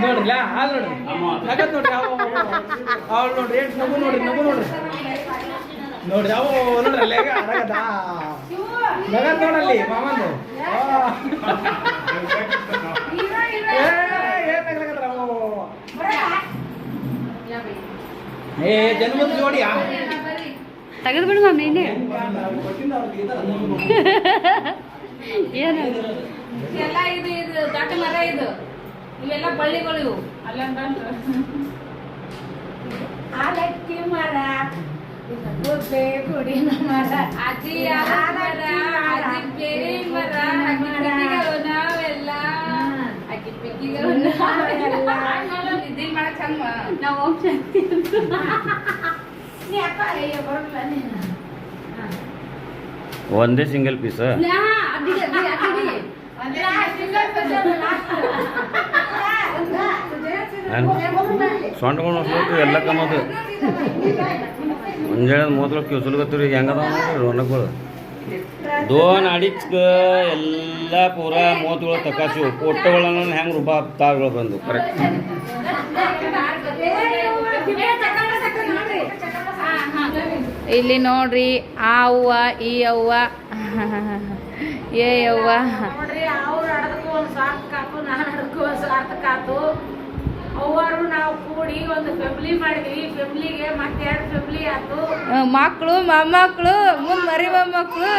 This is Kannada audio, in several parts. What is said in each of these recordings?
ನೋಡ್ರಿ. ಲಾ ಹಾಲ್ ನೋಡ್ರಿ ನಗದ್ ನೋಡ್ರಿ ಅವ್ಳು ನೋಡ್ರಿ ಏನ್ ನಗು ನೋಡ್ರಿ ನಗು ನೋಡ್ರಿ. ನೋಡ್ರಿ ಅವ ನೋಡ್ರಿ ಅಲ್ಲೇ ನಗದ ನಗದ್ ನೋಡಲ್ಲಿ ಮಾಮಂದು. ಏ, ಏನ್ ಜನ್ಮದ ಜೋಡಿಯಾ? ತೆಗೆದು ಬಿಡು ಮಮ್ಮಿ ನೀನೆ ಏನು ಎಲ್ಲ ಇದು ಇದು ದೊಡ್ಡ ಮರ ಇದು. ಇವೆಲ್ಲ ಬಳ್ಳಿಗಳು ಇವು. ಆಲಕ್ಕಿ ಮರ ಗುಬ್ಬೆ ಗುಡಿನ ಮರ ಅಜ್ಜಿ ಮರ ಅಜ್ಜಿ ಮರ ನಾವೆಲ್ಲ. ಅಕ್ಕಿ ಪಿಕ್ಕಿಗಳು ನಾವೆಲ್ಲ. ಇದಿಲ್ ಮಾಡಕ್ ಚಂದ. ನಾವು ಅಯ್ಯೋ ಬರಲ್ಲ ನೀನು. ಒಂದೇ ಸಿಂಗಲ್ ಪೀಸ್ ನಾ ಅಡ್ಡಿಗೆ ಸೊಂಟಗಳು ನೋಡ್ಬೇಕು ಎಲ್ಲ ಕಮ್ಮದು ಮುಂಜಾನೆ ಮೂವತ್ತು ಕಿವ್ಸಲ್ಗತ್ತೀರಿ ಹೆಂಗದ ರೋನಕ್ಗಳು ದೋನ್ ಅಡಿಚ್ಕ ಎಲ್ಲ ಪೂರ ಮೂವತ್ತುಗಳು ತಕಾಸಿ ಪೊಟ್ಟಗಳನ್ನು ಹೆಂಗೆ ರೂಪ ತಾಳ್ಗಳು ಬಂದು ಕರೆಕ್ಟ್ ಇಲ್ಲಿ ನೋಡ್ರಿ ಆ ಅವ್ವ ಈ ಅವ್ವ ಏ ಅವ್ವ. ನೋಡ್ರಿ ಅವ್ರು ನಾವು ಕೂಡಿ ಒಂದು ಫ್ಯಾಮಿಲಿ ಮಾಡಿದ್ವಿ. ಫ್ಯಾಮಿಲಿಗೆ ಮತ್ತೆ ಎರಡು ಫ್ಯಾಮಿಲಿ ಆಯ್ತು ಮಕ್ಕಳು ಮೊಮ್ಮಕ್ಕಳು ಮುಂದೆ ಮರಿ ಮೊಮ್ಮಕ್ಕಳು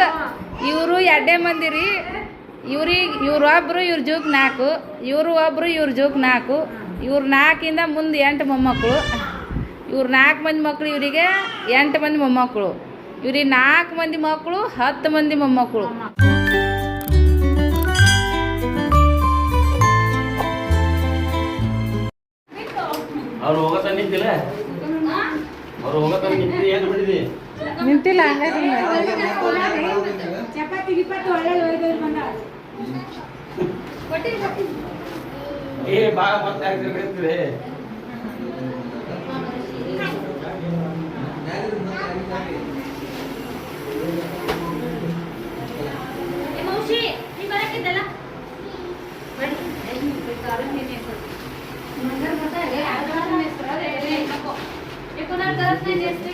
ಇವರು ಎರಡೇ ಮಂದಿರಿ ಇವ್ರಿಗೆ ಇವ್ರು ಒಬ್ರು ಇವ್ರ ಜೋಕ್ ನಾಲ್ಕು. ಇವರು ಒಬ್ರು ಇವ್ರ ಜೋಕ್ ನಾಲ್ಕು. ಇವ್ರ ನಾಲ್ಕಿಂದ ಮುಂದೆ ಎಂಟು ಮೊಮ್ಮಕ್ಕಳು ಇವ್ರು ನಾಲ್ಕು ಮಂದಿ ಮಕ್ಕಳು ಇವರಿಗೆ ಎಂಟು ಮಂದಿ ಮೊಮ್ಮಕ್ಕಳು ಇವ್ರಿಗೆ ನಾಲ್ಕು ಮಂದಿ ಮಕ್ಕಳು ಹತ್ತು ಮಂದಿ ಮೊಮ್ಮಕ್ಕಳು ಅವ್ರು ಹೋಗತ್ತ ನಿಂತಿಲ್ಲ? ಅವ್ರು ಹೋಗತ್ತ ನಿಂತಿ ಏನು ಬಿಡಿದಿ ನಿಂತಿಲ್ಲ ಚಪಾತಿ ಗಿಪಾತಿ ಒಳ್ಳೆ ಒಯ್ದವ್ರು ಬಂದ ಏ ಭಾಳ ಎಷ್ಟ್ ಕೊಡದ್ರಿ? ಬ್ಲೌಸ್ ಪೀಸ್ ಎಷ್ಟ್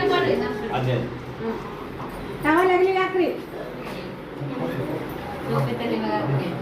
ಕೊಡಿ? ಅದೇ ಟವಲ್ ಅಗ್ಲಿಗೆ ಹಾಕ್ರಿ इकडच्या रूम मध्ये जा ते बदल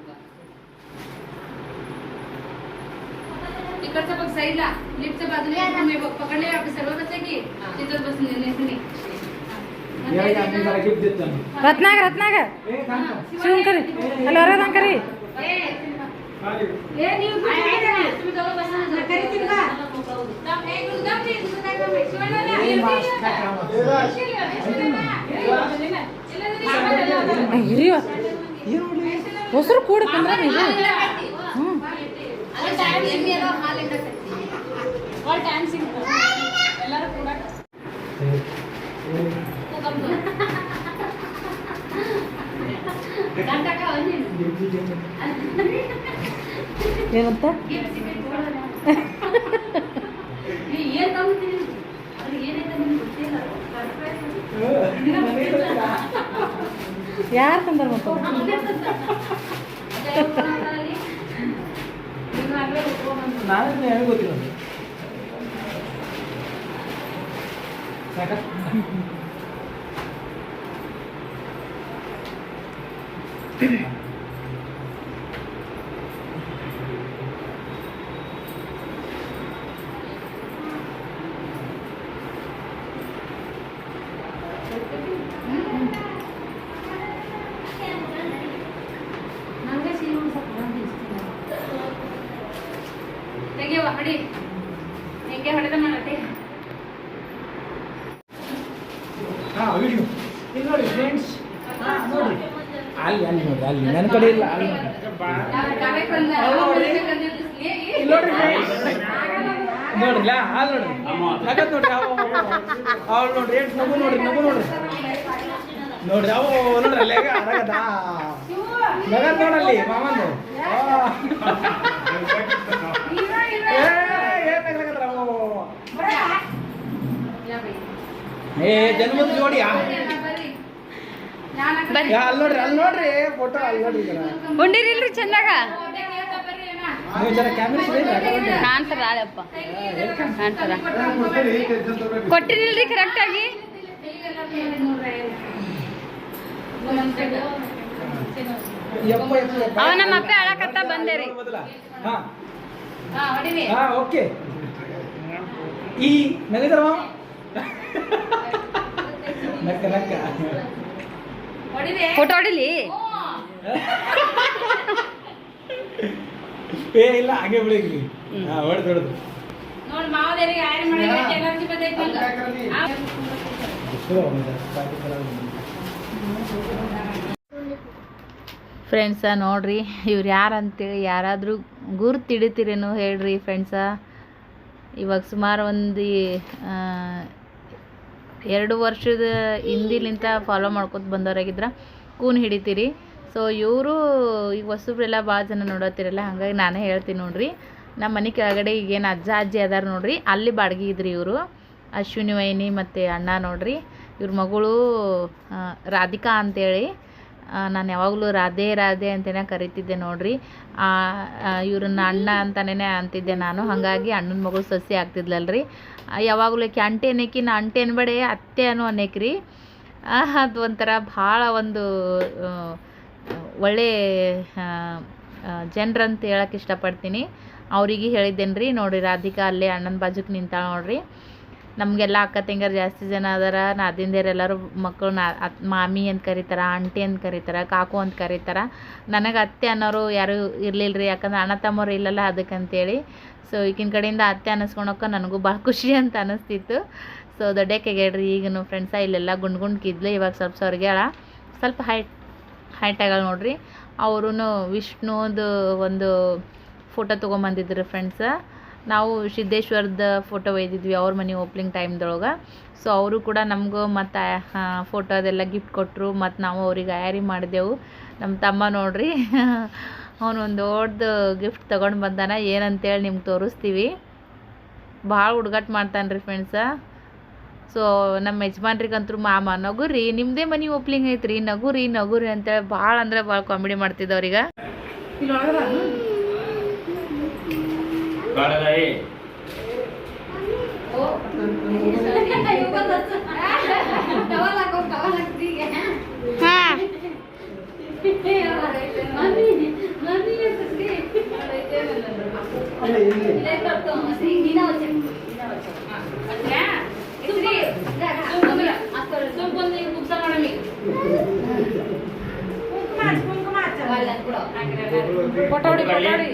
इकडचा बघ साईडला लिफ्टच्या बाजूला एक room आहे बघ पकडले आपले सर्व बसले की तिथंच बसून नेसने या, या, मी जरा gift देतो मी. ರತ್ನಾಗ ರತ್ನಾಗ ए, थांब, ಏನಂತ. ಯಾರು ತಂದಾರ ಮತ್ತೆ. ನಾನೇ ಗೊತ್ತಿಲ್ಲ ಅದು. ಸಾಕಾ? ನಂಗೆ ಸೀರೆ ಉಡ್ಸಕ್ಕೆ ಬಂದು ಇಷ್ಟ. ಹೊಡಿ ಹಿಂಗೆ ಹೊಡೆದ ಮಾಡತ್ತೆ ಹಾ ವಿಡಿಯೋ ಇಲ್ಲಿ ನೋಡಿ ಫ್ರೆಂಡ್ಸ್ ಹಾ ನೋಡಿ ಅಲ್ಲಿ ಅಲ್ಲಿ ನೋಡಿ ಅಲ್ಲಿ ನನ್ನ ಕಡೆ ಇಲ್ಲ ಅಲ್ಲಿ ನೋಡಿ ಇಲ್ಲಿ ನೋಡ್ರಿ ಫ್ರೆಂಡ್ಸ್ ನೋಡ್ರಿಲ್ಲ ಅಲ್ಲಿ ನೋಡ್ರಿ ನಗದ್ ನೋಡ್ರಿ ಅವ ಅವಳು ನೋಡ್ರಿ ನಗು ನೋಡ್ರಿ. ನೋಡ್ರಿ ಅವು ನೋಡ್ರಿ ಅಲ್ಲೇ ಅರಗದ ನಗದ್ ನೋಡಲ್ಲಿ ಮಾಮಂದು. ಏ ಜನ್ಮದ ಜೋಡಿಯಾ? ಅಲ್ಲಿ ನೋಡ್ರಿ ಅಲ್ಲಿ ನೋಡ್ರಿ ಫೋಟೋ ಅಲ್ಲಿ ನೋಡ್ರಿ ಉಂಡಿರಿಲ್ರಿ ಚಂದಾಗ? ಕಾಣ್ತಾರ ಆಳಪ್ಪ. ಕಾಣ್ತಾರ ಕೊಟ್ಟಿರಿಲ್ರಿ ಕರೆಕ್ಟಾಗಿ. ಅವ ನಮ್ಮ ಅಪ್ಪ ಅಳಕತ್ತ ಬಂದೆ ರೀ. ಹಾ. ಓಕೆ. ಈ ನಗದರ ನಕ್ಕ ನಕ್ಕ. ಫೋಟೋ ಹೊಡಿಲಿ? ಏ ಇಲ್ಲ ಹಾಗೆ ಬಿಡಿಗ್ರಿ ಹಾ ಹೊಡೆದು ಹೊಡೆದು. ನೋಡಿ ಮಾವದೇರಿಗೆ ಮಾಡಿದ್ರೆ ಎನರ್ಜಿ ಬಂದೈತಿ ಫ್ರೆಂಡ್ಸ ನೋಡ್ರಿ, ಇವ್ರು ಯಾರು ಅಂತೇಳಿ ಯಾರಾದರೂ ಗುರ್ತು ಹಿಡಿತೀರೇನು ಹೇಳ್ರಿ ಫ್ರೆಂಡ್ಸ ಇವಾಗ ಸುಮಾರು ಒಂದು ಎರಡು ವರ್ಷದ ಹಿಂದಿಲಿಂತ ಫಾಲೋ ಮಾಡ್ಕೊತ ಬಂದವರಾಗಿದ್ರೆ, ಕೂನ್ ಹಿಡಿತೀರಿ. ಸೊ ಇವರು ಈಗ ಹೊಸಬ್ರೆಲ್ಲ ಭಾಳ ಜನ ನೋಡತ್ತಿರಲ್ಲ, ಹಾಗಾಗಿ ನಾನೇ ಹೇಳ್ತೀನಿ ನೋಡ್ರಿ. ನಮ್ಮ ಮನೆ ಕೆಳಗಡೆ ಈಗೇನು ಅಜ್ಜ, ಅಜ್ಜಿ ಅದಾರ ನೋಡ್ರಿ, ಅಲ್ಲಿ ಬಾಡ್ಗೆ ಇದ್ರಿ ಇವರು. ಅಶ್ವಿನಿ ವೈನಿ ಮತ್ತು ಅಣ್ಣ ನೋಡ್ರಿ. ಇವ್ರ ಮಗಳು ರಾಧಿಕಾ ಅಂತೇಳಿ. ನಾನು ಯಾವಾಗಲೂ ರಾಧೆ ರಾಧೆ ಅಂತಲೇ ಕರಿತಿದ್ದೆ ನೋಡ್ರಿ. ಇವ್ರನ್ನ ಅಣ್ಣ ಅಂತಲೇ ಅಂತಿದ್ದೆ ನಾನು. ಹಾಗಾಗಿ ಅಣ್ಣನ ಮಗಳು ಸಸಿ ಆಗ್ತಿದ್ಲಲ್ರಿ. ಯಾವಾಗಲೂ ಯಾಕೆ ಅಂಟೆ ಅನ್ನೇಕಿ ನಾ ಅಂಟೆ ಅನ್ಬೇಡೆ, ಅತ್ತೆ ಅನ್ನೋ ಅನ್ನೇಕ್ರಿ ಅದು ಒಂಥರ ಭಾಳ ಒಂದು ಒಳ್ಳೆ ಜನರಂತ ಹೇಳಕ್ಕೆ ಇಷ್ಟಪಡ್ತೀನಿ. ಅವರಿಗೆ ಹೇಳಿದ್ದೇನೆ ರೀ ನೋಡಿರಿ ರಾಧಿಕಾ ಅಲ್ಲೇ ಅಣ್ಣನ ಬಾಜುಕ್ ನಿಂತಾಳೆ ನೋಡ್ರಿ. ನಮಗೆಲ್ಲ ಅಕ್ಕ ತಂಗಿಯರು ಜಾಸ್ತಿ ಜನ ಅದಾರ. ನಾದಿಂದೇರು ಎಲ್ಲರೂ ನಾ ಅತ್ ಮಾಮಿ ಅಂತ ಕರೀತಾರೆ, ಆಂಟಿ ಅಂತ ಕರೀತಾರೆ, ಕಾಕು ಅಂತ ಕರೀತಾರೆ. ನನಗೆ ಅತ್ತೆ ಅನ್ನೋರು ಯಾರೂ ಇರಲಿಲ್ಲ ರೀ ಯಾಕಂದ್ರೆ ಅಣ್ಣ ತಮ್ಮರು ಇಲ್ಲಲ್ಲ ಅದಕ್ಕೆ ಅಂತೇಳಿ ಸೊ ಈಗಿನ ಕಡೆಯಿಂದ ಅತ್ತೆ ಅನ್ನಿಸ್ಕೊಳಕ್ಕೆ ನನಗೂ ಭಾಳ ಖುಷಿ ಅಂತ ಅನ್ನಿಸ್ತಿತ್ತು ಸೊ ದೊಡ್ಡಕ್ಕೆಗೇಳ್ರಿ ಈಗನು ಫ್ರೆಂಡ್ಸ ಇಲ್ಲೆಲ್ಲ ಗುಂಡ್ ಗುಂಡ್ ಕಿದ್ಲು. ಇವಾಗ ಸ್ವಲ್ಪ ಸ್ವರ್ಗ್ಯಾಳ ಸ್ವಲ್ಪ ಹೈಟ್ ಹೈಟ್ ಆಗ್ಯಾಳ ನೋಡ್ರಿ. ಅವರು ವಿಷ್ಣುದು ಒಂದು ಫೋಟೋ ತೊಗೊಂಬಂದಿದ್ರು ಫ್ರೆಂಡ್ಸ ನಾವು ಸಿದ್ದೇಶ್ವರದ ಫೋಟೋ ಒಯ್ದಿದ್ವಿ ಅವ್ರ ಮನೆ ಓಪ್ನಿಂಗ್ ಟೈಮ್ದೊಳಗೆ ಸೊ ಅವರು ಕೂಡ ನಮಗೂ ಮತ್ತು ಫೋಟೋ ಅದೆಲ್ಲ ಗಿಫ್ಟ್ ಕೊಟ್ಟರು ಮತ್ತು ನಾವು ಅವ್ರಿಗೆ ತಯಾರಿ ಮಾಡಿದೆವು. ನಮ್ಮ ತಮ್ಮ ನೋಡ್ರಿ, ಅವನು ಒಂದು ದೊಡ್ಡ ಗಿಫ್ಟ್ ತೊಗೊಂಡು ಬಂದಾನ. ಏನಂತೇಳಿ ನಿಮ್ಗೆ ತೋರಿಸ್ತೀವಿ. ಭಾಳ ಹುಡುಗಾಟ ಮಾಡ್ತಾನೆ ರೀ ಫ್ರೆಂಡ್ಸ ಸೊ ನಮ್ಮ ಯಜಮಾನ್ರಿಗಂತೂ ಮಾಮ ನಗುರಿ ನಿಮ್ಮದೇ ಮನೆ ಓಪ್ಲಿಂಗ್ ಐತ್ರಿ. ನಗುರಿ ನಗುರಿ ಅಂತೇಳಿ ಭಾಳ ಅಂದ್ರೆ ಭಾಳ ಕಾಮಿಡಿ ಮಾಡ್ತಿದ್ದವ್ರೀಗ. गाडला ए ओ दवा लागो दवा लागती हाँ. मम्मी मम्मी ने सुनली अरे ये करतो असली नीना वचन नीना वचन हाँ. अच्छा इतनी जागा आता संपूर्ण एक उपसा मी कुंकुमाच कुंकुमाच वाला कुडो पटोडी पटोडी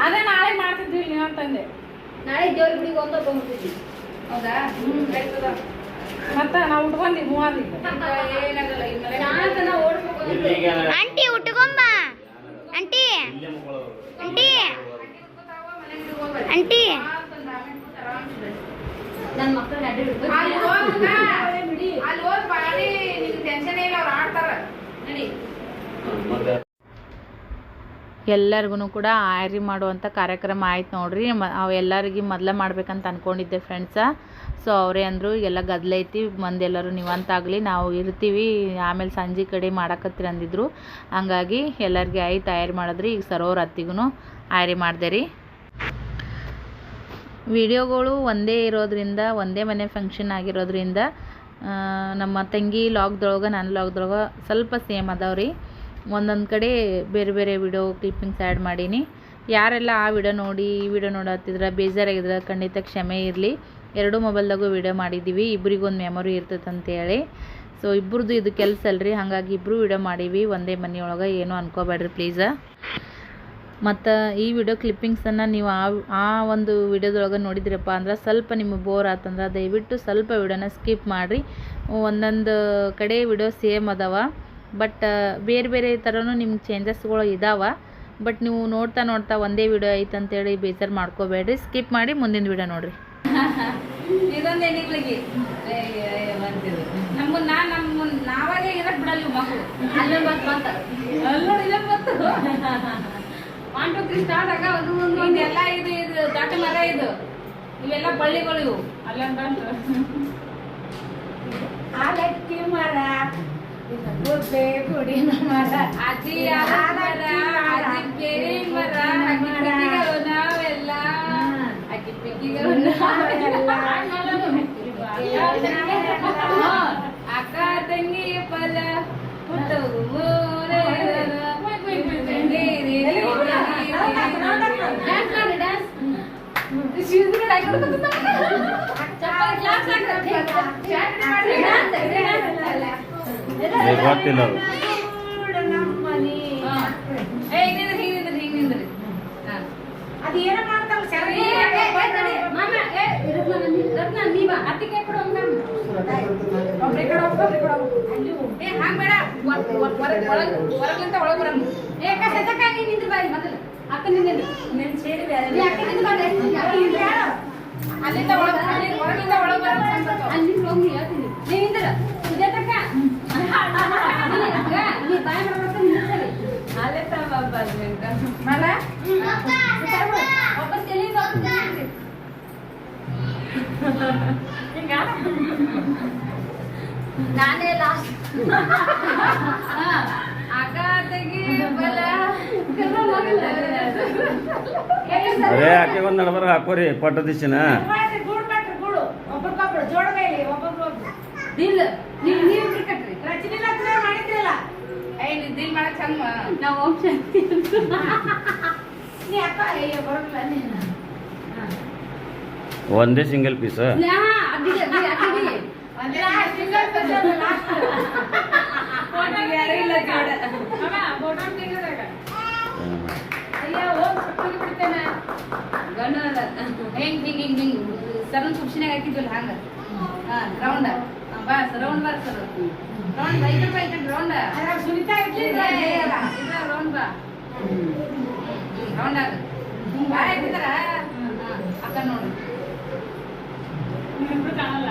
ಅದೇ ನಾಳೆ ಮಾಡ್ತಿದ್ವಿ ನೀವು ಅಂತಂದೆ ನಾಳೆ ದೇವ್ರ ಗುಡಿಗೆ ಒಂದು ಬಂದ್ಬಿಟ್ಟಿದ್ವಿ ಹೌದಾ ಆಯ್ತದ ಮತ್ತ ನಾವು ಉಟ್ಕೊಂಡಿ ಮೂವಲ್ಲಿ ಏನಾಗಲ್ಲ ಇನ್ಮೇಲೆ ಶಾಂತನ ಓಡ್ಸ್ಬೇಕು ಆಂಟಿ ಉಟ್ಕೊಂಬ ಆಂಟಿ ಆಂಟಿ ಆಂಟಿ ನನ್ನ ಮಕ್ಕಳನ್ನ ಅಡ್ಡ ಹಿಡ್ಕೊಂಡು ಅಲ್ಲಿ ಹೋಗ್ದ ಅಲ್ಲಿ ಹೋದ್ ಬಾರಿ ನಿನ್ ಟೆನ್ಷನ್ ಇಲ್ಲ ಅವ್ರು ಆಡ್ತಾರ. ನಡಿ. ಎಲ್ಲರಿಗೂ ಕೂಡ ಆಯ್ರಿ ಮಾಡುವಂಥ ಕಾರ್ಯಕ್ರಮ ಆಯ್ತು ನೋಡ್ರಿ. ಮ ಅವು ಎಲ್ಲರಿಗೆ ಮೊದಲೇ ಮಾಡ್ಬೇಕಂತ ಅಂದ್ಕೊಂಡಿದ್ದೆ ಫ್ರೆಂಡ್ಸ ಸೊ ಅವರೇ ಅಂದರು ಎಲ್ಲ ಗದ್ಲೈತಿ ಮಂದೆಲ್ಲರೂ ನೀವಂತಾಗಲಿ ನಾವು ಇರ್ತೀವಿ ಆಮೇಲೆ ಸಂಜೆ ಕಡೆ ಮಾಡಕತ್ತೀರಿ ಅಂದಿದ್ರು. ಹಂಗಾಗಿ ಎಲ್ಲರಿಗೆ ಆಯ್ತು ತಯಾರಿ ಮಾಡಿದ್ರಿ. ಈಗ ಸರೋವ್ರ ಹತ್ತಿಗೂ ಆಯ್ರಿ ಮಾಡಿದೆ ರೀ. ವಿಡಿಯೋಗಳು ಒಂದೇ ಇರೋದರಿಂದ, ಒಂದೇ ಮನೆ ಫಂಕ್ಷನ್ ಆಗಿರೋದರಿಂದ ನಮ್ಮ ತಂಗಿ ಲಾಗ್ದೊಳಗೆ ನಾನು ಲಾಗ್ದೊಳಗೆ ಸ್ವಲ್ಪ ಸೇಮ್ ಅದಾವೆ ರೀ ಒಂದೊಂದು ಕಡೆ ಬೇರೆ ಬೇರೆ ವಿಡಿಯೋ ಕ್ಲಿಪ್ಪಿಂಗ್ಸ್ ಆ್ಯಡ್ ಮಾಡೀನಿ. ಯಾರೆಲ್ಲ ಆ ವಿಡಿಯೋ ನೋಡಿ, ಈ ವಿಡಿಯೋ ನೋಡತ್ತಿದ್ರೆ ಬೇಜಾರಾಗಿದ್ರೆ, ಖಂಡಿತ ಕ್ಷಮೆ ಇರಲಿ. ಎರಡು ಮೊಬೈಲ್ದಾಗೂ ವಿಡಿಯೋ ಮಾಡಿದ್ದೀವಿ ಇಬ್ಬರಿಗೊಂದು ಮೆಮೊರಿ ಇರ್ತೈತೆ ಅಂತೇಳಿ ಸೊ ಇಬ್ಬರದ್ದು ಇದು ಕೆಲಸ ಅಲ್ರಿ. ಹಾಗಾಗಿ ಇಬ್ಬರು ವಿಡಿಯೋ ಮಾಡೀವಿ. ಒಂದೇ ಮನೆಯೊಳಗೆ ಏನೂ ಅನ್ಕೋಬೇಡ್ರಿ ಪ್ಲೀಸ ಮತ್ತು ಈ ವಿಡಿಯೋ ಕ್ಲಿಪ್ಪಿಂಗ್ಸನ್ನು ನೀವು ಆ ಆ ಒಂದು ವಿಡಿಯೋದೊಳಗೆ ನೋಡಿದ್ರಪ್ಪ ಅಂದ್ರೆ ಸ್ವಲ್ಪ ನಿಮಗೆ ಬೋರ್ ಆತಂದ್ರೆ ದಯವಿಟ್ಟು ಸ್ವಲ್ಪ ವಿಡಿಯೋನ ಸ್ಕಿಪ್ ಮಾಡಿರಿ. ಒಂದೊಂದು ಕಡೆ ವಿಡಿಯೋ ಸೇಮ್ ಅದಾವ. ಬಟ್ ಬೇರೆ ಬೇರೆ ಥರನೂ ನಿಮ್ಗೆ ಚೇಂಜಸ್ಗಳು ಇದಾವೆ. ಬಟ್ ನೀವು ನೋಡ್ತಾ ನೋಡ್ತಾ ಒಂದೇ ವಿಡಿಯೋ ಐತೆ ಅಂತೇಳಿ ಬೇಜಾರು ಮಾಡ್ಕೋಬೇಡ್ರಿ. ಸ್ಕಿಪ್ ಮಾಡಿ ಮುಂದಿನ ವಿಡಿಯೋ ನೋಡಿರಿ. ಇದೊಂದು ಎಣ್ಣಿಗ್ಲಿಗೆ ನಮ್ಮ ನಾ ನಮ್ಮ ನಾವಾಗೇ ಇರಕ್ ಬಿಡಲ್ಲ ಮಕ್ಕಳು ಒನ್ ಟು ತ್ರೀ ಸ್ಟಾರ್ಟ್ ಆಗ ಅದು ಒಂದು ಇದೆಲ್ಲ ಇದು ಇದು ದೊಡ್ಡ ಮರ ಇದು. ಇವೆಲ್ಲ ಬಳ್ಳಿಗಳು ಇವು. ಅಲ್ಲೇ ಬಂತು ಆಲಕ್ಕಿ ಮರ ಗುಡ್ಡೆ ಗುಡಿನ ಮರ ಅಜ್ಜಿ ಮರ ಅಜ್ಜಿ ಬೇರೆ ಮರ ಅಕ್ಕಿ ಪಿಕ್ಕಿಗಳು ನಾವೆಲ್ಲ. ಅಕ್ಕಿ ಪಿಕ್ಕಿಗಳು ನಾವೆಲ್ಲ. ಅಕ್ಕ ತಂಗಿ ಫಲ ಹುಟ್ಟವು ಮೂರೇ ಏ, ಗೊತ್ತಿಲ್ಲ ಅದು ನಮ್ಮನಿ ಏ ಹಿಂಗಿಂದ್ರಿ ಹಿಂಗಿಂದ್ರಿ ಹಿಂಗಿಂದ್ರಿ ಹಾ ಅದು ಏನೋ ಮಾಡ್ತಾರಲ್ಲ ಸರಿ ಏ ಹಂಗ್ ಬೇಡ ಹೊರಗ್ಲಿಂದ ಒಳಗೆ ಬರಮ್ಮ ಏ ಅಕ್ಕ ಸತ್ತಕ್ಕ ನೀ ನಿಂದ್ರ ಬಾಯಿ ಮೊದಲು ಅಕ್ಕ ನಿಂದ ನಿನ್ ಸೇರಿ ಬೇರೆ ಅಕ್ಕ ನಿಂದ ಬಂದೆ ಅಲ್ಲಿಂದ ಒಳಗ್ ಅಲ್ಲಿ- ಹೊರಗಿಂದ ಒಳಗ್ ಬರಮ್ಮ ಅಲ್ಲಿ ಹೋಗಿ ಹೇಳ್ತೀನಿ ನೀ ನಿಂದ್ರ ಸುಜಾತಕ್ಕ ನೀ ಬಾಯಿ ಮಾಡ್ಬೇಕು ನಿಂತಲ್ಲಿ ಅಲ್ಲೇ ತಮ್ಮ ಬಂದ್ಬಿಟ್ಟ ಮಲ ವಾಪಸ್ ಎಲ್ಲಿ ನಾನೇ ಲಾಸ್ಟ್ ಅಕ್ಕ ತೆಗಿ ಬಲ ಅರೇ ಆಕೆ ಒಂದು ನಡಬರ ಹಾಕೋರಿ ಪಟ್ಟ ದಿಶನ. ಒಂದೇ ಸಿಂಗಲ್ ಪೀಸ್ ಸಿಂಗಲ್ ಅದಿಗೆ ಹೋಗ್ ಹಿಂಗ್ ಹಿಂಗ್ ಹಿಂಗ್ ಸರನ್ ಕುರ್ಚಿನಾಗ ಹಾಕಿದ್ವಲ್ಲ ಹಂಗ ಹಾ ರೌಂಡ್ ಬಾ ರೌಂಡ್ ಬರ್ sir round bike bike round Sunita. Round ಬಾ ರೌಂಡ್ ಆಗ ಬಾ ಹಾಕಿದಾರ ಅಕ್ಕ ನೋಡ್ರಿ ಕಾಣಲ್ಲ.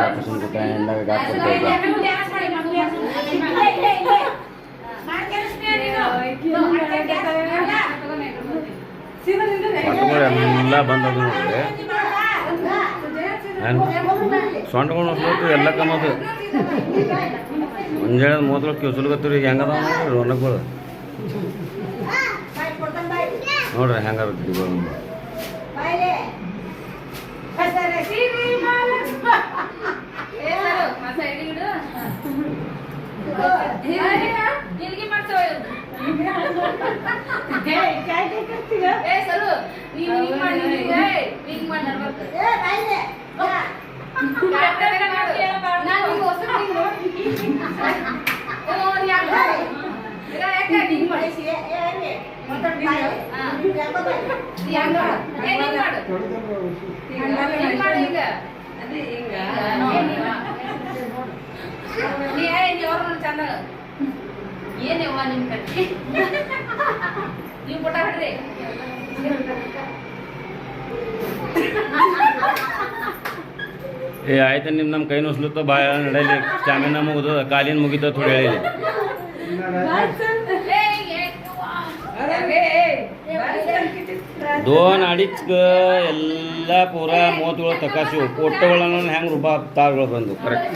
ಗಾಪುಸನ್ ಕೂತ ಎಲ್ಲ ಗಾಪುರ್ ಮಟ್ಗಳು ಎಲ್ಲ ಬಂದದು ನೋಡ್ರಿ ಸೊಂಡ್ಕೊಂಡು ಹೋಗ್ಬೇಕು ಎಲ್ಲ ಕಮ್ಮದು ಮುಂಜಾನೆ ಮೂವತ್ತು ಕಿಸುಲ್ಗತ್ತೀರಿ ಹೆಂಗದ ನೋಡ್ರಿ ರೊಣಗಳು ನೋಡ್ರಿ ಹೆಂಗಾರ ಗಿಡಗಳು ನಿಲ್ಗೆ ಮಾಡ್ತೇವೆ ಏ, ಕಾಯ್ದೆ ಕಟ್ತೀಗ. ಏ ಸರು ನೀನು ಹಿಂಗ್ ಮಾಡಿ ಹಿಂಗ್ ಏ, ಹಿಂಗ್ ಮಾಡಿ ನಡ್ಬೇಕು ಏ, ಬಾಯ್ಲೆ. ಬಾ. ನಾನು ಹಿಂಗ್ ಹೊಸದು ಹಿಂಗ್ ನೋಡ್ತೀನಿ. ಓ, ನೀ ಹಂಗ್ ಮಾಡು. ಈಗ ಯಾಕೆ ಹಿಂಗ್ ಮಾಡಿ ಏ, ಏ, ಏ, ಮಾತಾಡು ಬಾಯ್ಲೆ. ಹಾ. ಯಾಕೋ ಬಾಯ್. ನೀ ಹಂಗ್ ಮಾಡು. ಏ, ಹಿಂಗ್ ಮಾಡು. ಹಿಂಗ್ ಮಾಡು ಈಗ. ಅದೇ ಹಿಂಗ. ಏ, ನೀ ಮಾ- ನೀ ಏ, ನೀ ಅವ್ರ ನೋಡಿ ಚಂದ ಏನೇವ್ವ ನಿಮ್ ಕಟ್ಟಿ ನೀವು ಪುಟ ಬಿಡ್ರಿ ಏ ಆಯ್ತು ನಿಮ್ಮ ನಮ್ಮ ಕೈ ನುಸ್ಲತ್ತ ಬಾಯ ನಡೆಯಲಿ ಸ್ಟ್ಯಾಮಿನ ಮುಗಿದು ಕಾಲಿನ ಮುಗಿದ ಥೋಡಿ ಹೇಳಿ ಏ, ಏ, ಅವ್ವ. ಏ, ಏ, ಏ, ಬಾರಿ दोन अडीच ग ಎಲ್ಲ ಪೂರ ಮೂವತ್ತೇಳು ತಕಾಸಿವು ಪೊಟ್ಟೆಗಳನ್ನು ಹೆಂಗೆ ರೂಪ ತಾಳ್ಗಳು ಬಂದು ಕರೆಕ್ಟ್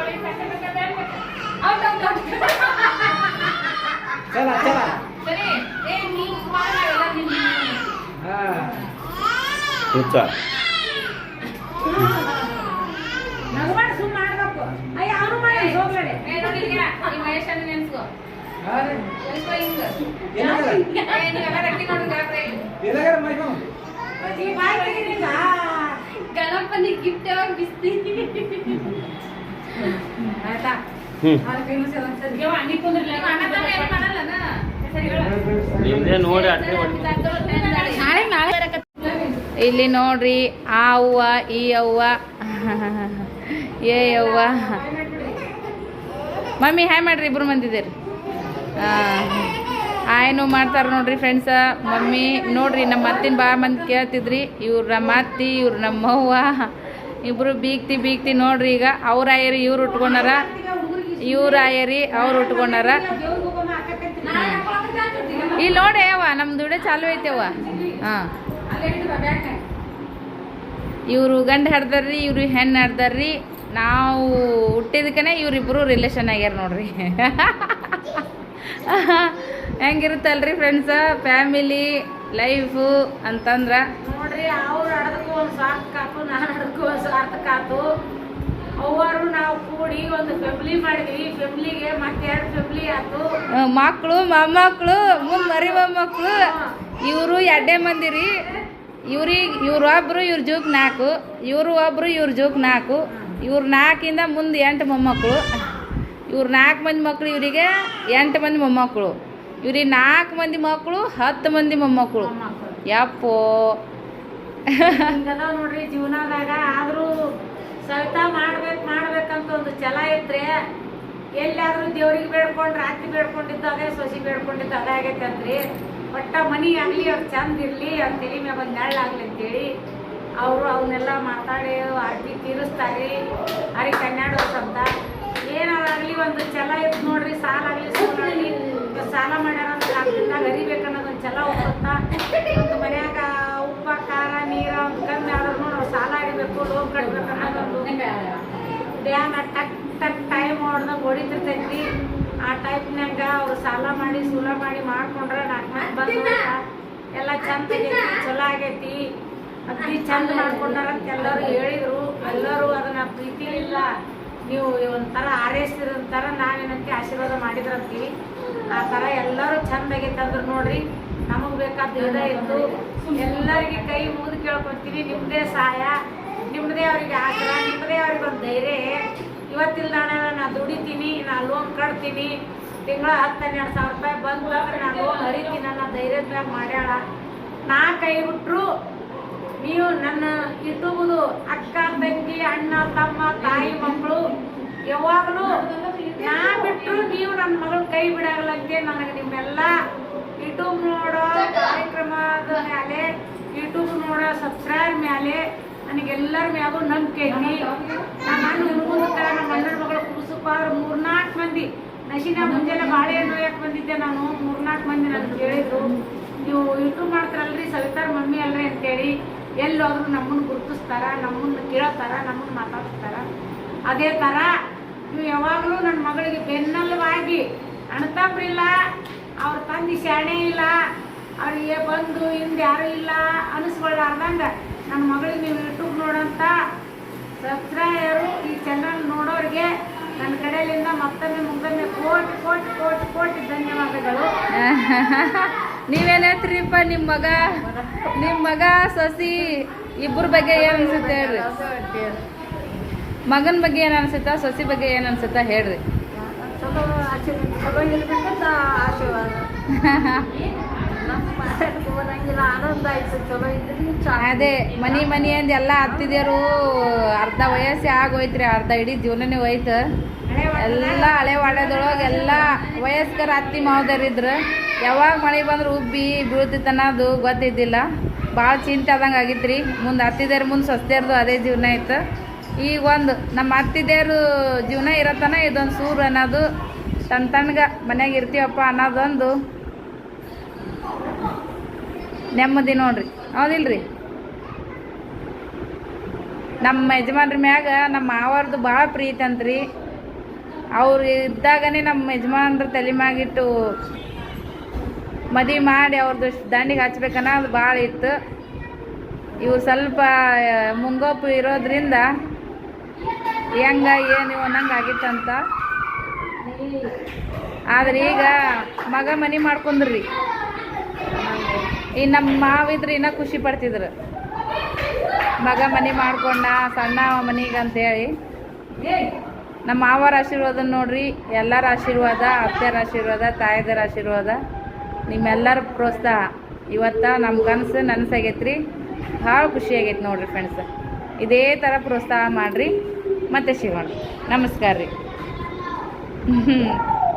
ಚಲ ಚಲ ಹುಚ್ಚ ಗಣಪನಿ ಗಿಫ್ಟ್ ಬಿಸ್ತೀನಿ ಆಯ್ತಾ ಇಲ್ಲಿ ನೋಡ್ರಿ, ಆ ಅವ್ವ, ಈ ಅವ್ವ. ಏ ಅವ್ವ. ಮಮ್ಮಿ, ಹ್ಯಾ ಮಾಡ್ರಿ, ಇಬ್ರು ಮಂದಿದ್ದೀರಿ ಆಯ್ನು ಮಾಡ್ತಾರೆ ನೋಡ್ರಿ ಫ್ರೆಂಡ್ಸ ಮಮ್ಮಿ, ನೋಡ್ರಿ, ನಮ್ಮ ಅತ್ತಿನ ಬಾ ಮಂದಿ ಕೇಳ್ತಿದ್ರಿ. ಇವ್ರು ನಮ್ಮ ಅತ್ತಿ, ಇವ್ರು ನಮ್ಮವ್ವ ಇಬ್ರು ಬೀಗ್ತಿ ಬೀಗ್ತಿ ನೋಡ್ರಿ ಈಗ. ಅವ್ರ ಆಯ್ರಿ ಇವ್ರು ಉಟ್ಕೊಂಡಾರ. ಇವ್ರ ಆಯರಿ ಅವ್ರು ಉಟ್ಕೊಂಡಾರ. ಇಲ್ಲಿ ನೋಡಿ ಅವ್ವ ನಮ್ಮ ದುಡೆ ಚಾಲು ಐತೆವ ಹಾಂ. ಇವರು ಗಂಡ ಹಾಡ್ದಾರ್ರಿ, ಇವ್ರು ಹೆಣ್ಣು ಹಾಡ್ದಾರ್ರಿ. ನಾವು ಹುಟ್ಟಿದಕ್ಕನೆ ಇವ್ರಿಬ್ರು ರಿಲೇಷನ್ ಆಗ್ಯಾರ ನೋಡ್ರಿ. ಹೆಂಗಿರುತ್ತಲ್ರಿ ಫ್ರೆಂಡ್ಸ ಫ್ಯಾಮಿಲಿ ಲೈಫು ಅಂತಂದ್ರೆ? ನೋಡ್ರಿ, ಅವ್ರು ಅಡದಕ್ಕೂ ಒಂದು ಸ್ವಾರ್ಥಕ್ಕಾತು ನಾನು ಅಡದಕ್ಕೂ ಒಂದು ಸ್ವಾರ್ಥಕ್ಕಾತು ಅವ್ವರು ನಾವು ಕೂಡಿ ಒಂದು ಫ್ಯಾಮಿಲಿ ಮಾಡಿದ್ವಿ. ಫ್ಯಾಮಿಲಿಗೆ ಮತ್ತೆ ಎರಡು ಫ್ಯಾಮಿಲಿ ಆಯ್ತು ಮಕ್ಕಳು ಮೊಮ್ಮಕ್ಕಳು ಮುಂದೆ ಮರಿ ಮೊಮ್ಮಕ್ಕಳು ಇವರು ಎರಡೇ ಮಂದಿ ರೀ ಇವ್ರಿಗೆ ಇವ್ರು ಒಬ್ರು ಇವ್ರ ಜೋಕ್ ನಾಲ್ಕು. ಇವರು ಒಬ್ರು ಇವ್ರ ಜೋಕ್ ನಾಲ್ಕು. ಇವ್ರು ನಾಲ್ಕಿಂದ ಮುಂದೆ ಎಂಟು ಮೊಮ್ಮಕ್ಕಳು ಇವ್ರು ನಾಲ್ಕು ಮಂದಿ ಮಕ್ಕಳು ಇವರಿಗೆ ಎಂಟು ಮಂದಿ ಮೊಮ್ಮಕ್ಕಳು ಇವ್ರಿಗೆ ನಾಲ್ಕು ಮಂದಿ ಮಕ್ಕಳು ಹತ್ತು ಮಂದಿ ಮೊಮ್ಮಕ್ಕಳು ಯಪ್ಪೋ. ನೋಡ್ರಿ ಜೀವನದಾಗ ಆದ್ರೂ ಸವಿತಾ ಮಾಡ್ಬೇಕು ಮಾಡ್ಬೇಕಂತ ಒಂದು ಛಲ ಇದ್ರೆ ಎಲ್ಲಾದ್ರೂ ದೇವ್ರಿಗೆ ಬೇಡ್ಕೊಂಡು ರಾತ್ರಿ ಬೇಡ್ಕೊಂಡಿದ್ದು ಅದೇ, ಸೊಸಿ ಬೇಡ್ಕೊಂಡಿದ್ದು ಅದೇ ಆಗೈತೆ ಅಂತ್ರಿ ಒಟ್ಟ ಮನಿ ಆಗಲಿ, ಅವ್ರು ಚಂದ ಇರಲಿ, ಅವ್ರ ತಲೆ ಮ್ಯಾಗ ಒಂದು ನೆರಳಾಗ್ಲಿ ಅಂತೇಳಿ ಅವರು ಅವನ್ನೆಲ್ಲ ಮಾತಾಡಿ ಅರ್ಜಿ ತೀರಿಸ್ತಾರೆ. ಅರಿ ಅಂತ ಏನಾಗಲಿ ಒಂದು ಛಲ ಇತ್ತು ನೋಡ್ರಿ, ಸಾಲ ಆಗಲಿ ಸುಮ್ಮನೆ ಸಾಲ ಮಾಡ್ಯಾರ ಅಂತ ದಿನದಾಗ ಹರಿಬೇಕನ್ನೋದು ಒಂದು ಛಲ ಹೋಗುತ್ತಾ ಒಂದು ಮನ್ಯಾಗ ಉಪ್ಪ, ಖಾರ, ನೀರ, ಒಂದು ಕಮ್ಮಿ ಆದ್ರೂ ಸಾಲ ಹಿಡಿಬೇಕು ಲೋನ್ ಕಟ್ಬೇಕು ಧ್ಯಾನ ಟಕ್ ಟಕ್ ಟೈಮ್ ಹೊಡೆದು ಹೊಡಿತಿರ್ತೈತಿ ಆ ಟೈಪ್ನಾಗ ಅವ್ರು ಸಾಲ ಮಾಡಿ ಸೂಲ ಮಾಡಿ ಮಾಡ್ಕೊಂಡ್ರೆ ನಾಲ್ಕು ಮಂದಿ ಬಂದು ಎಲ್ಲ ಚಂದ ಚಲೋ ಆಗೈತಿ. ಅತಿ ಚಂದ ಮಾಡ್ಕೊಂಡಾರಂತ ಎಲ್ಲರೂ ಹೇಳಿದ್ರು. ಎಲ್ಲರೂ ಅದನ್ನ ಪ್ರೀತಿಲಿಲ್ಲ ನೀವು ಒಂಥರ ಆರೈಸಿದಂತರ ನಾವೇನಂತೆ ಆಶೀರ್ವಾದ ಮಾಡಿದ್ರಂತೀವಿ. ಆ ಥರ ಎಲ್ಲರೂ ಚಂದ ಆಗೈತೆ ಅಂದ್ರೆ ನೋಡ್ರಿ. ನಮಗೆ ಬೇಕಾದ ಇದ್ದು ಇತ್ತು ಎಲ್ಲರಿಗೆ ಕೈ ಮುಗಿದು ಕೇಳ್ಕೊತೀವಿ. ನಿಮ್ಮದೇ ಸಹಾಯ. ಅವ್ರಿಗೆ ಆಸರ, ನಿಮ್ಮದೇ ಅವ್ರಿಗೆ ಒಂದು ಧೈರ್ಯ. ನಾನು ನಾ ದುಡಿತೀನಿ ನಾ ಲೋನ್ ಕಟ್ತೀನಿ. ತಿಂಗಳ ಹತ್ತು, ಹನ್ನೆರಡು ಸಾವಿರ ರೂಪಾಯಿ ಬಂದು ನಾನು ಲೋನ್ ಹರಿತೀನಿ ನನ್ನ ಧೈರ್ಯದ ಮ್ಯಾಗ ಮಾಡ್ಯಾಳ. ನಾ ಕೈ ಬಿಟ್ರು, ನೀವು ನನ್ನ ಯೂಟ್ಯೂಬ್ದು ಅಕ್ಕ, ತಂಗಿ, ಅಣ್ಣ, ತಮ್ಮ, ತಾಯಿ, ಮಕ್ಕಳು, ಯಾವಾಗಲೂ ನಾ ಬಿಟ್ಟರು ನೀವು ನನ್ನ ಮಗಳು ಕೈ ಬಿಡಾಗಲಂತೆ ನನಗೆ ನಿಮ್ಮೆಲ್ಲ. ಯೂಟ್ಯೂಬ್ ನೋಡೋ ಕಾರ್ಯಕ್ರಮದ ಮೇಲೆ ಯೂಟ್ಯೂಬ್ ನೋಡೋ ಸಬ್ಸ್ಕ್ರೈಬ್ ಮೇಲೆ ನನಗೆಲ್ಲರ ಮ್ಯಾಗೂ ನಂಬಿಕೆ ಐತಿ ನಮ್ಮ ಅಣ್ಣ ಮುಂದಕ್ಕ ನಮ್ಮ ಅಣ್ಣನ ಮಗಳು ಮೂರು ಮೂರ್ನಾಲ್ಕು ಮಂದಿ. ನಶಿನ ಮುಂಜಾನೆ ಬಾಳೆಹಣ್ಣು ಯಾಕೆ ಬಂದಿದ್ದೆ ನಾನು. ಮೂರ್ನಾಲ್ಕು ಮಂದಿ ನನಗೆ ಕೇಳಿದ್ರು. ನೀವು ಯೂಟ್ಯೂಬ್ ಮಾಡ್ತಾರಲ್ರಿ, ಸವಿತಾರ ಮಮ್ಮಿ ಅಲ್ರಿ ಅಂತೇಳಿ. ಎಲ್ಲೋದ್ರು ನಮ್ಮನ್ನು ಗುರುತಿಸ್ತಾರ, ನಮ್ಮನ್ನು ಕೇಳ್ತಾರ, ನಮ್ಮನ್ನು ಮಾತಾಡಿಸ್ತಾರ? ಅದೇ ಥರ ನೀವು ಯಾವಾಗಲೂ ನನ್ನ ಮಗಳಿಗೆ ಬೆನ್ನಲ್ಲವಾಗಿ ಅಣ್ತಂಬ್ರಿಲ್ಲ ಅವ್ರ ತಂದೆ ಶಾಣೆ ಇಲ್ಲ, ಅವ್ರಿಗೆ ಬಂದು ಹಿಂದೆ ಯಾರು ಇಲ್ಲ ಅನಿಸ್ಕೊಳ್ಳಾರ್ದಂಗೆ ನನ್ನ ಮಗಳಿಗೆ ನೀವು ಯೂಟ್ಯೂಬ್ ನೋಡೋಂಥ ಸಬ್ಸ್ಕ್ರೈಬರು ಈ ಚಾನಲ್ ನೋಡೋರಿಗೆ ನನ್ನ ಕಡೆಯಿಂದ ಮತ್ತೊಮ್ಮೆ ಮುಗ್ದೊಮ್ಮೆ ಕೋಟಿ ಕೋಟಿ ಕೋಟಿ ಕೋಟಿ ಧನ್ಯವಾದಗಳು. ನೀವೇನ್ ಹೇಳ್ತೀರಿಪ್ಪ ನಿಮ್ಮ ಮಗ? ನಿಮ್ಮ ಮಗ ಸಸಿ ಇಬ್ಬರ ಬಗ್ಗೆ ಏನು ಅನ್ಸುತ್ತೆ ಹೇಳ್ರಿ. ಮಗನ ಬಗ್ಗೆ ಏನು ಅನ್ಸುತ್ತಾ ಸಸಿ ಬಗ್ಗೆ ಏನು ಅನ್ಸುತ್ತಾ ಹೇಳ್ರಿ. ಆಶೀರ್ವಾದ. ಅದೇ, ಮನಿ ಮನಿ ಅಂದ ಎಲ್ಲ ಹತ್ತಿದ್ಯರು ಅರ್ಧ ವಯಸ್ಸೇ ಆಗೋಯ್ತ್ರಿ, ಅರ್ಧ ಇಡೀ ಜೀವನನೇ ಹೋಯ್ತು. ಎಲ್ಲ ಹಳೆ ವಾಡ್ಯದೊಳಗೆ ಎಲ್ಲ ವಯಸ್ಕರ ಅತ್ತಿ ಮಾವದರಿದ್ರು ಯಾವಾಗ ಮಳೆ ಬಂದ್ರೆ ಉಬ್ಬಿ ಬೀಳ್ತಿತ್ತು ಅನ್ನೋದು ಗೊತ್ತಿದ್ದಿಲ್ಲ. ಭಾಳ ಚಿಂತೆ ಆದಂಗೆ ಆಗಿತ್ರಿ. ಮುಂದೆ ಅತ್ತಿದೇರು ಮುಂದೆ ಸಸ್ತೆರ್ದು ಅದೇ ಜೀವನ ಇತ್ತು. ಈಗ ಒಂದು ನಮ್ಮ ಅತ್ತಿದೇರು ಜೀವನ ಇರತ್ತನ ಇದೊಂದು ಸೂರು ಅನ್ನೋದು ತಣ್ಣ ತಣ್ಣಗೆ ಮನ್ಯಾಗ ಇರ್ತೀವಪ್ಪ ಅನ್ನೋದೊಂದು ನೆಮ್ಮದಿ ನೋಡ್ರಿ. ಹೌದಿಲ್ರಿ? ನಮ್ಮ ಯಜಮಾನ್ರ ಮ್ಯಾಗ ನಮ್ಮ ಮಾವರ್ದು ಭಾಳ ಪ್ರೀತಿ ಅಂತ್ರಿ. ಅವ್ರು ಇದ್ದಾಗನೇ ನಮ್ಮ ಯಜಮಾನ್ರ ತಲೆ ಮ್ಯಾಗಿಟ್ಟು ಮಾಡಿ ಅವ್ರದ್ದು ದಂಡಿಗೆ ಹಚ್ಬೇಕನ್ನೋದು ಭಾಳ ಇತ್ತು. ಇವು ಸ್ವಲ್ಪ ಮುಂಗೋಪು ಇರೋದ್ರಿಂದ ಹೆಂಗ, ಏನು ಅನ್ನಂಗೆ ಆಗಿತ್ತಂತ. ಆದ್ರೆ ಈಗ ಮಗ ಮನೆ ಮಾಡ್ಕೊಂಡ್ರಿ. ಈ ನಮ್ಮ ಮಾವಿದ್ರೆ ಇನ್ನೂ ಖುಷಿ ಪಡ್ತಿದ್ರು. ಮಗ ಮನೆ ಮಾಡ್ಕೊಂಡ, ಸಣ್ಣ ಮನೆಗೆ ಅಂತೇಳಿ ನಮ್ಮ ಮಾವರ ಆಶೀರ್ವಾದ ನೋಡ್ರಿ, ಎಲ್ಲರ ಆಶೀರ್ವಾದ, ಅತ್ತೆಯರ ಆಶೀರ್ವಾದ, ತಾಯಿದರ ಆಶೀರ್ವಾದ. ನಿಮ್ಮೆಲ್ಲರ ಪ್ರೋತ್ಸಾಹ ಇವತ್ತ ನಮ್ಮ ಕನಸು ನನಸಾಗೈತ್ರಿ. ಭಾಳ ಖುಷಿ ಆಗೈತೆ ನೋಡ್ರಿ ಫ್ರೆಂಡ್ಸ್ ಇದೇ ಥರ ಪ್ರೋತ್ಸಾಹ ಮಾಡಿರಿ. ಮತ್ತೆ ಸಿಗೋಣ. ನಮಸ್ಕಾರ ರೀ.